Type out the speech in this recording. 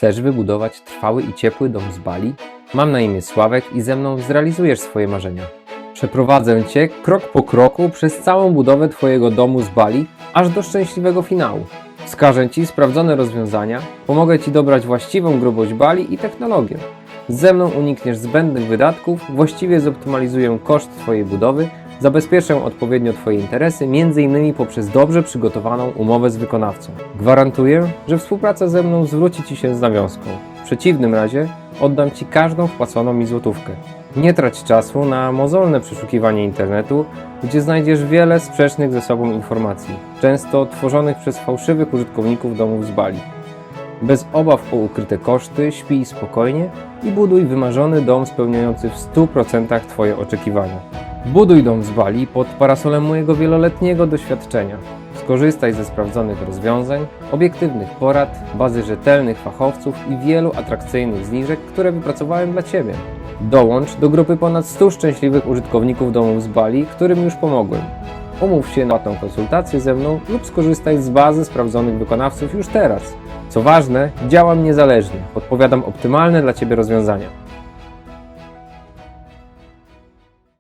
Chcesz wybudować trwały i ciepły dom z Bali? Mam na imię Sławek i ze mną zrealizujesz swoje marzenia. Przeprowadzę Cię krok po kroku przez całą budowę Twojego domu z Bali, aż do szczęśliwego finału. Wskażę Ci sprawdzone rozwiązania, pomogę Ci dobrać właściwą grubość Bali i technologię. Ze mną unikniesz zbędnych wydatków, właściwie zoptymalizuję koszt Twojej budowy, zabezpieczę odpowiednio Twoje interesy, m.in. poprzez dobrze przygotowaną umowę z wykonawcą. Gwarantuję, że współpraca ze mną zwróci Ci się z nawiązką. W przeciwnym razie oddam Ci każdą wpłaconą mi złotówkę. Nie trać czasu na mozolne przeszukiwanie internetu, gdzie znajdziesz wiele sprzecznych ze sobą informacji, często tworzonych przez fałszywych użytkowników domów z Bali. Bez obaw o ukryte koszty, śpij spokojnie i buduj wymarzony dom spełniający w 100% Twoje oczekiwania. Buduj dom z Bali pod parasolem mojego wieloletniego doświadczenia. Skorzystaj ze sprawdzonych rozwiązań, obiektywnych porad, bazy rzetelnych fachowców i wielu atrakcyjnych zniżek, które wypracowałem dla Ciebie. Dołącz do grupy ponad 100 szczęśliwych użytkowników domów z Bali, którym już pomogłem. Umów się na tą konsultację ze mną lub skorzystaj z bazy sprawdzonych wykonawców już teraz. Co ważne, działam niezależnie, podpowiadam optymalne dla Ciebie rozwiązania.